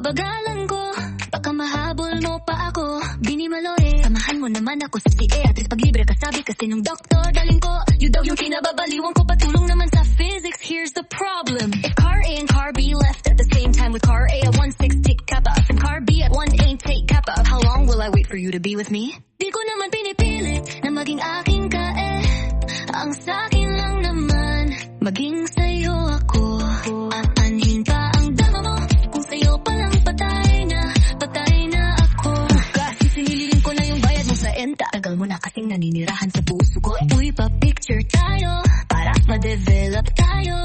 Babagalan ko. Baka mahabol mo pa ako. Bini Maloy Samahan mo naman ako sa CA At pag libre ka sabi kasi nung doktor Daling ko You daw yung kinababaliwan ko. Patulong naman sa physics. Here's the problem. If car A and car B left at the same time With car A at 1.6 tick kappa up And car B at 1.8 take kappa up How long will I wait for you to be with me? Di ko naman pinipilit Na maging aking ka eh. Ang sakin lang naman Maging sa enta Tagal mo na kasing naninirahan sa puso ko. Uy pa picture tayo Para ma-develop tayo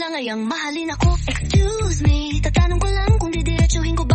lang ay ang mahalin ako. Excuse me, tatanong ko lang kung didiretsuhin ko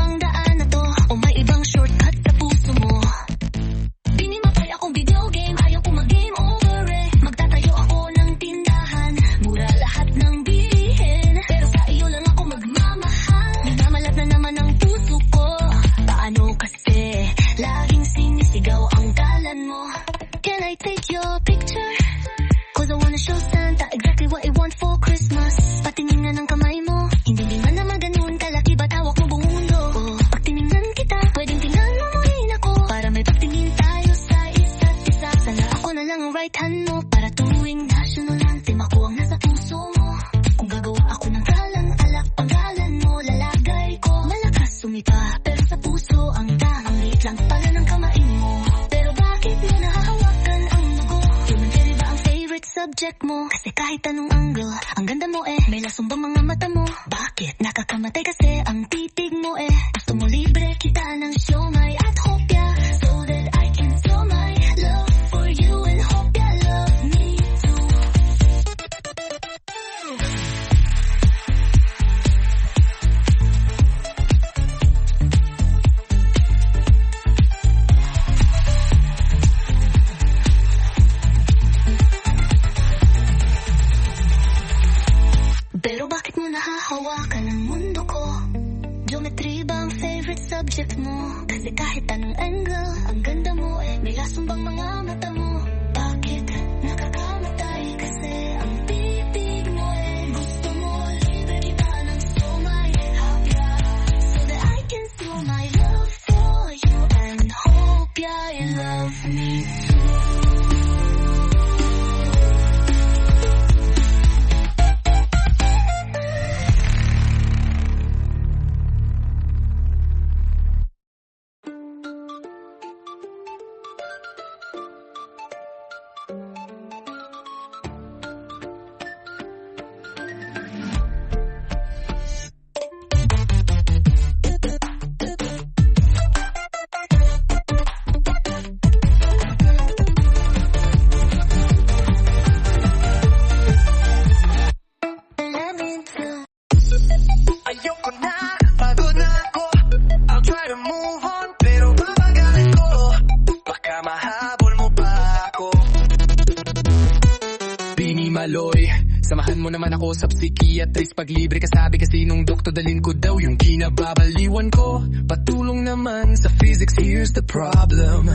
Maloy Samahan mo naman ako sa psikiatrist Pag libre ka sabi kasi nung doktor dalin ko daw yung kinababaliwan ko. Patulong naman sa physics, here's the problem.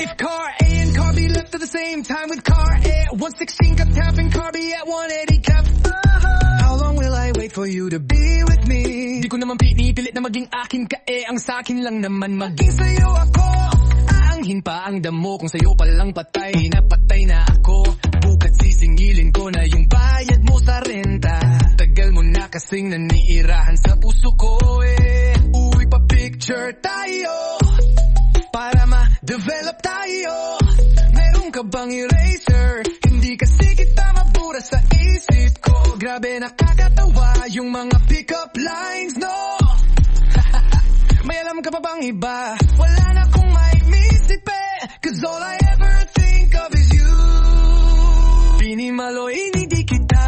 If car A and car B left at the same time with car A at 116 cut half and car B at 180 cap How long will I wait for you to be with me? Di ko naman pinipilit na maging akin ka eh Ang sakin lang naman maging sa'yo ako Aanghin pa ang damo. Kung sa'yo palang patay na patay na ako. Bukat sisingilin ko na yung bayad mo sa renta. Tagal mo na kasing naniirahan sa puso ko eh. Uwi pa picture tayo. Para ma-develop tayo. Meron ka bang eraser? Hindi kasi kita mabura sa isip ko. Grabe nakakatawa yung mga pick-up lines, no? May alam ka pa bang iba? Wala na kung misip eh Cause all I ever think of is you. Binimaloy, hindi kita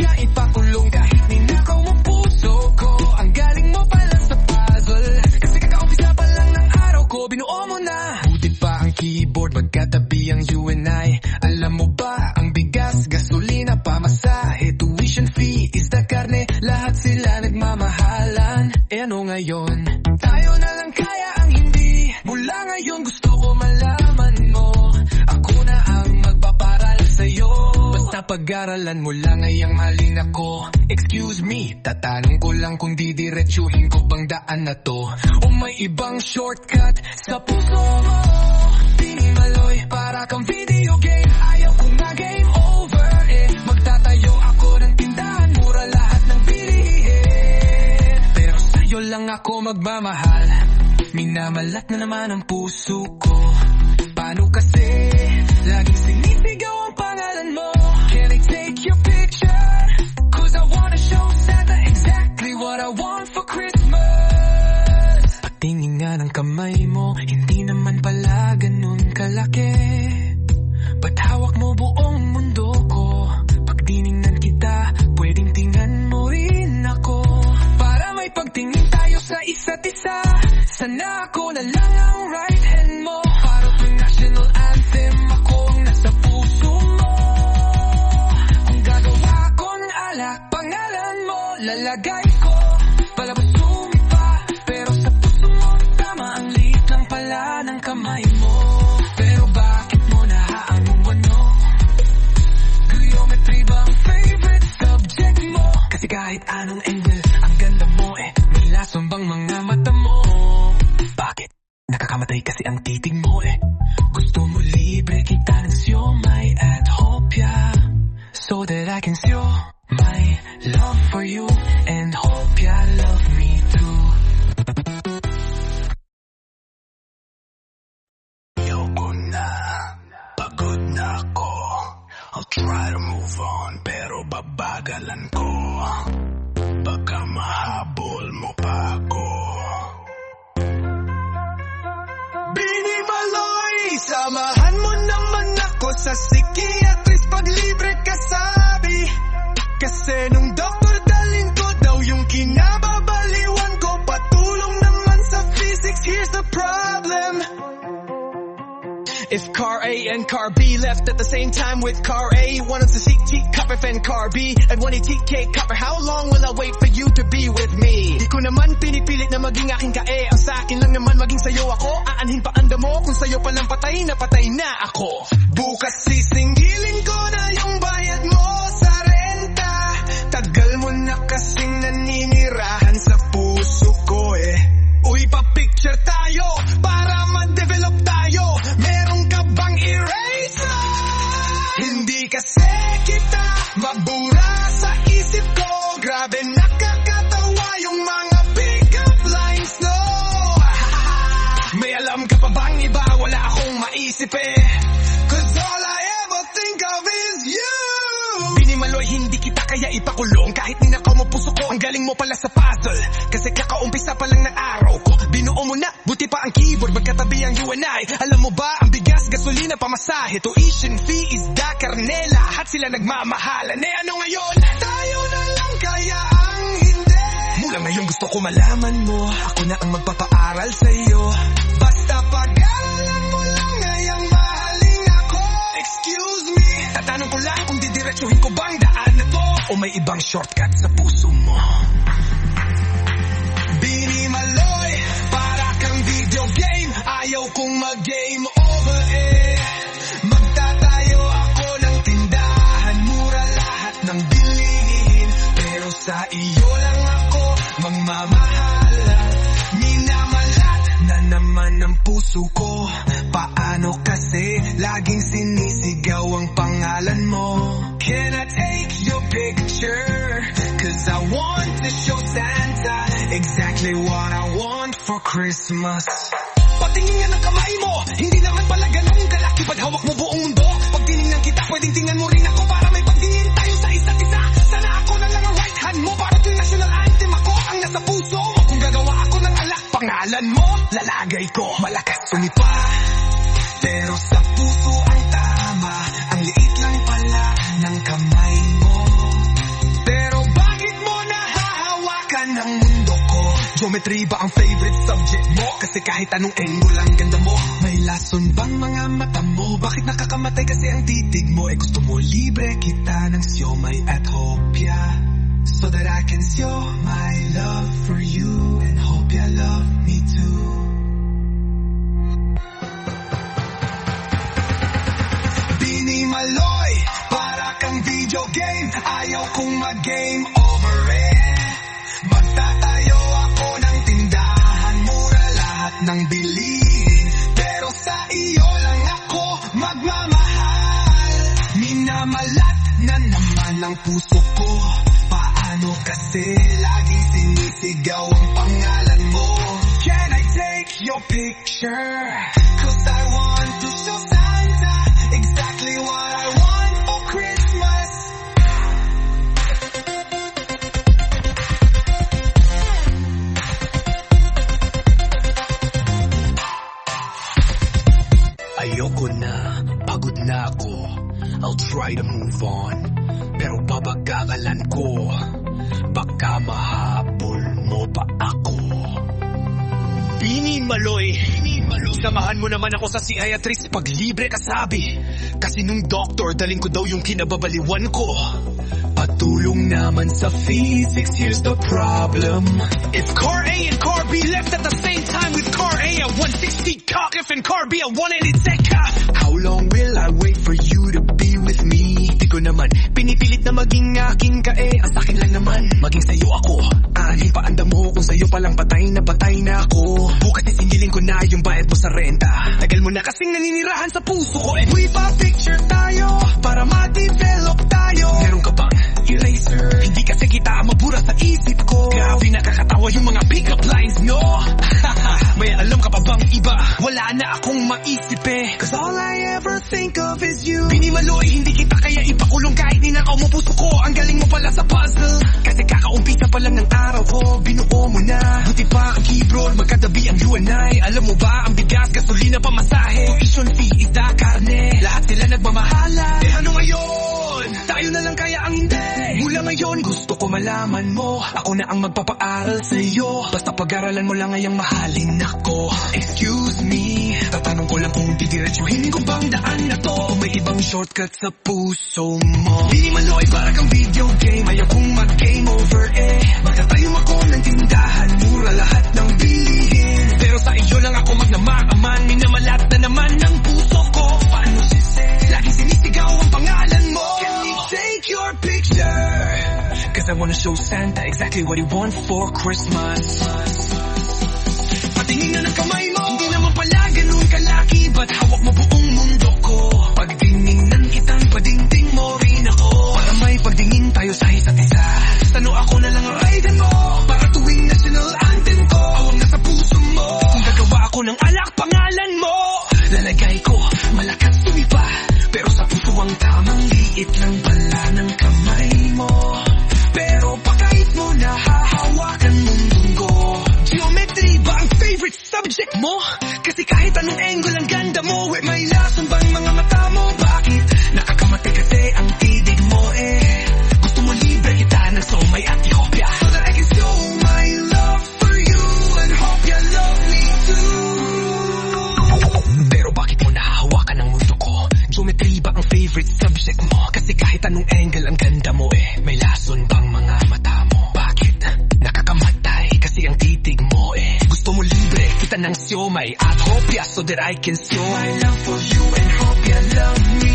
Kaya ipakulong kahit ninakaw mo puso ko. Ang galing mo pala sa puzzle Kasi kakaumpisa pa lang ng araw ko Binuo mo na. Buti pa ang keyboard Magkatabi ang you and I. Alam mo ba ang bigas Gasolina pamasahe Tuition fee Isda karne. Lahat sila nagmamahalan. E ano ngayon Basta pag-aralan mo lang ay ang mahalin ako Excuse me, tatanong ko lang kung didiretsuhin ko bang daan na to. O may ibang shortcut sa puso mo. Pinimaloy para kang video game. Ayaw kong na game over eh. Magtatayo ako ng tindahan Mura lahat ng bilihin. Pero sa'yo lang ako magmamahal. Minamalat na naman ang puso ko. Paano kasi ng kamay mo ako psychiatrist Pag libre ka sabi Kasi nung doktor dalin ko daw yung kinababaliwan ko Patulong naman sa physics, here's the problem If car A and car B left at the same time with car A, one of the CT copper and car B, and one TK copper, how long will I wait for you to be with me? Ko naman pinipilit na maging aking kae, ang sa akin lang naman maging sayo ako, aanhin pa anda mo, kung sayo pa lang patay na patay na ako. Bukas sisingilin you and I. Alam mo ba, ang bigas, gasolina, pamasahe Tuition fee, isda, karne Lahat sila nagmamahalan Eh ano ngayon? Tayo na lang kaya ang hindi. Mula ngayon gusto ko malaman mo Ako na ang magpapaaral sa'yo. Basta pag-aralan mo lang ngayang mahalin ako. Excuse me. Tatanong ko lang kung didiretsuhin ko bang daan na to O may ibang shortcut sa puso mo Kong mag-game over eh Magtatayo ako ng tindahan. Mura lahat ng bilihin. Pero sa iyo lang ako Minamalat na naman ang puso ko. Paano kasi laging sinisigaw ang pangalan mo? Can I take your picture? Cause I want to show Santa Exactly what I want for Christmas Patingin nga ng kamay mo. Hindi naman pala ganun kalaki Ba't hawak mo buong mundo? Pag tinignan kita pwedeng tingnan mo rin ako Para may pagtingin tayo sa isa't isa. Sana ako na lang ang right hand mo Para tuwing national anthem ako. Ang nasa puso mo Kung gagawa ako ng alak Pangalan mo Lalagay ko. Malakas sumipa Pero sa Geometry ba ang favorite subject mo? Kasi kahit anong angle ang ganda mo May lason bang mga mata mo? Bakit nakakamatay kasi ang titig mo? Eh gusto mo libre kita ng siomay at hopya So that I can show my love for you And hope you love me too Maloy Para kang video game Ayaw kong mag-game over eh ng bilihin Pero sa iyo lang ako magmamahal. Minamalat na naman ang puso ko. Paano kasi laging sinisigaw ang pangalan mo? Can I take your picture? Bini Maloy. Samahan mo naman ako sa psychiatrist pag libre ka sabi. Kasi nung doktor daling ko daw yung kinababaliwan ko. Patulong naman sa physics, here's the problem. If car A and car B left at the same time with car A at 160 cock. If and car B at 180 seka How long will I wait for you ko naman. Pinipilit na maging aking ka eh Ang sakin lang naman, maging sa'yo ako. Anhin pa anda mo kung sa'yo palang patay na patay na ako. Bukas isingilin ko na yung bayad mo sa renta. Tagal mo na kasing naninirahan sa puso ko. And we pa picture tayo para ma-develop tayo. Meron ka bang eraser? Hindi kasi kita mabura sa isip ko. Grabe nakakatawa yung mga pick-up lines nyo. May alam ka pa bang iba? Wala na akong maisip eh. Cause all I ever think of is you. Binimaloy, hindi kita kaya ipakulong kahit ninakaw mo puso ko. Ang galing mo pala sa puzzle. Kasi kakaumpisa pa lang ng araw ko Binuo mo na. Buti pa ang keyboard, magkatabi ang you and I. Alam mo ba, ang bigas, gasolina, pamasahe. Tuition fee, isda, karne. Lahat sila nagmamahala. Eh ano ngayon? Tayo na lang kaya ang hindi. Mula ngayon, gusto ko malaman mo. Ako na ang magpapaaral sa'yo. Basta pag-aralan mo lang ngayang mahalin ako. Excuse me Tatanong ko lang kung didiretsuhin ko bang daan na to. O may ibang shortcut sa puso mo. Hindi maloy para kang video game. Ayaw kong mag-game over eh. Magtatayo ako ng tindahan. Mura lahat ng bilihin Cause I wanna show Santa exactly what he wants for Christmas. Patingin na ng kamay mo Hindi naman pala ganun kalaki Ba't hawak mo buong mundo ko. Pagdinginan kitang padingding mo rin ako. Para may pagdingin tayo sa isa't isa kita ng siomay at hopya So that I can show. My love for you and hope you love me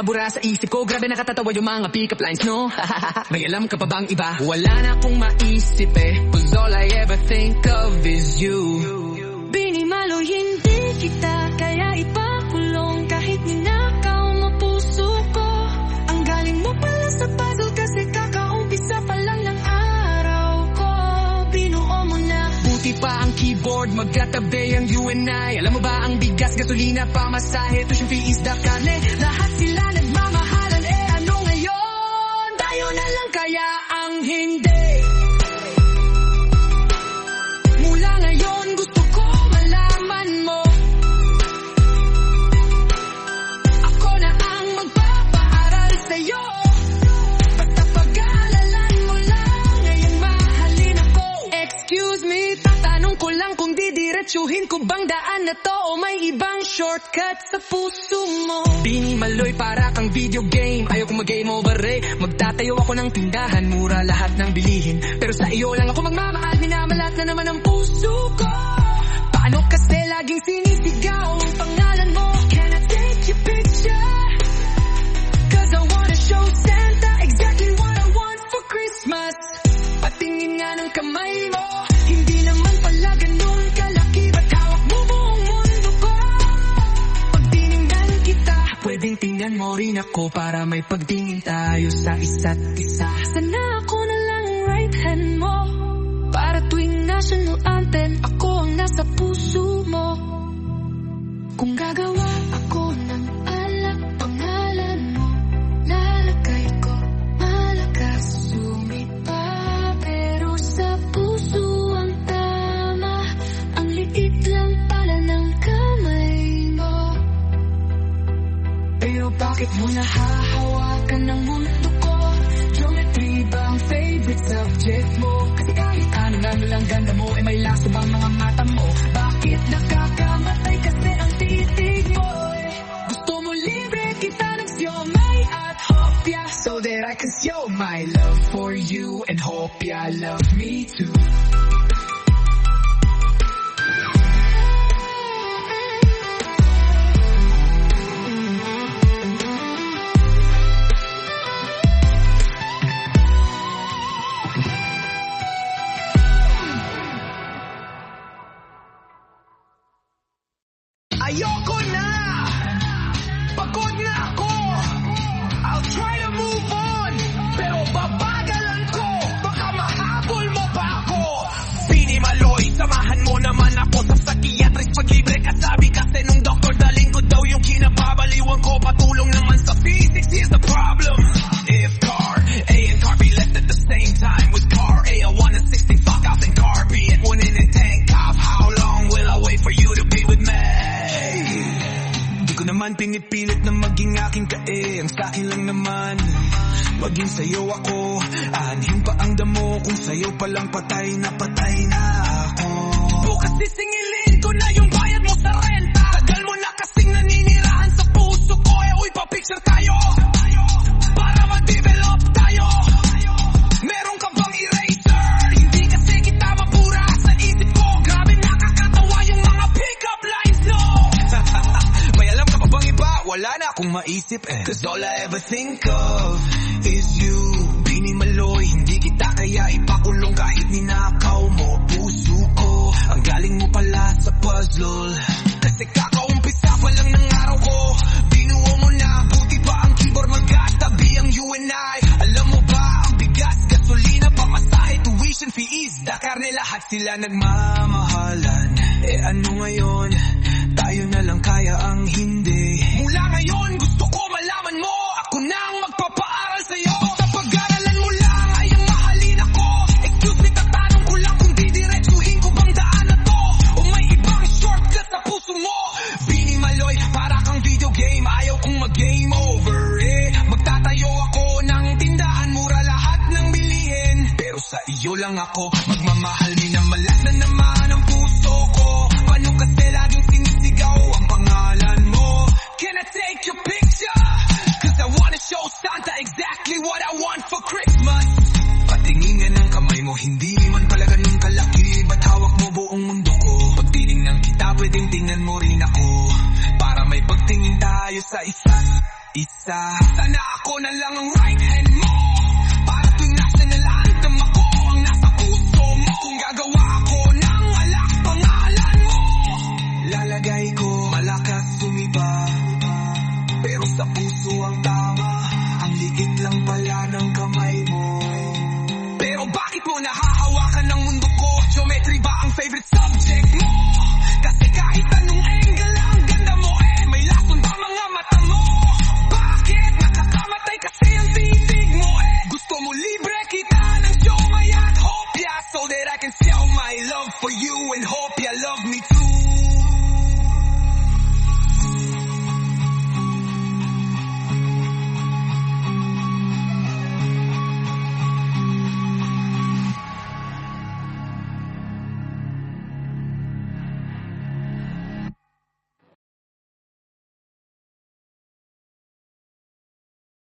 mabura sa isip ko. Grabe nakatatawa yung mga pick-up lines, no? May alam ka pa bang iba? Wala na akong maisip eh. Cause all I ever think of is you. Binimalo hindi kita kaya ipakulong. Kahit ninakaw mo puso ko. Ang galing mo pala sa puzzle kasi kakaumpisa pa lang ng araw ko. Binuo mo na. Buti pa ang keyboard, magkatabi ang you and I. Alam mo ba ang bigas, gasolina, pamasahe Tuition fee, isda, karne Lahat sila shortcut sa puso mo. Binimaloy para kang video game. Ayoko mag-game over eh. Magtatayo ako ng tindahan. Mura lahat ng bilihin. Pero sa iyo lang ako magmamahal. Minamalat na naman ang puso ko. Paano kasi laging sinisigaw mo rin ako Para may pagtingin tayo sa isa't isa. Sana ako na lang ang right hand mo. Para tuwing national anthem Ako ang nasa puso mo. Kung gagawa ako bakit mo nahahawakan ng mundo ko? Geometry ba ang favorite subject mo? Kasi kahit ano ano lang ganda mo Eh may laso bang mga mata mo? Bakit nakakamatay kasi ang titig mo? eh? Gusto mo libre kita ng siomay at hopya So that I can show my love for you And hope hopya love me too Ayoko na! Pagod na ako! I'll try to move on! Pero babagalan ko! Baka mahabol mo pa ako! Pinimaloy, samahan mo naman ako sa psychiatrist Pag ka sabi kasi nung doktor Dalhin ko daw yung kinababaliwan ko Patulong naman Maging sa'yo ako. Aanhin pa ang damo Kung sa'yo palang patay na patay na ako. Bukas sisingilin ko na yung bayad mo sa renta. Tagal mo na kasing naninirahan sa puso ko. Eh uy pa-picture tayo. Para ma-develop tayo. Meron ka bang eraser? Hindi kasi kita mabura sa isip ko. Grabe nakakatawa yung mga pick-up lines, no? May alam ka pa bang iba? Wala na akong maisip eh. Cause all I ever think of is you. Binimaloy, hindi kita kaya ipakulong kahit ninakaw mo. Puso ko, ang galing mo pala sa puzzle. Kasi kakaumpisa pa lang ng araw ko. Binuo mo na, buti pa ang keyboard magkatabi ang you and I. Alam mo ba, ang bigas, gasolina, pamasahe, tuition fee, isda, karne, lahat sila nagmamahalan. Eh ano ngayon, tayo na lang kaya ang hindi lang ako Magmamahal ni na malas na naman ang puso ko Paano kasi laging sinisigaw ang pangalan mo Can I take your picture? Cause I wanna show Santa exactly what I want for Christmas Patingin ng kamay mo, hindi man pala ganun kalaki Ba't hawak mo buong mundo ko? Pag tinignan kita, pwedeng tingnan mo rin ako Para may pagtingin tayo sa isa't isa, isa.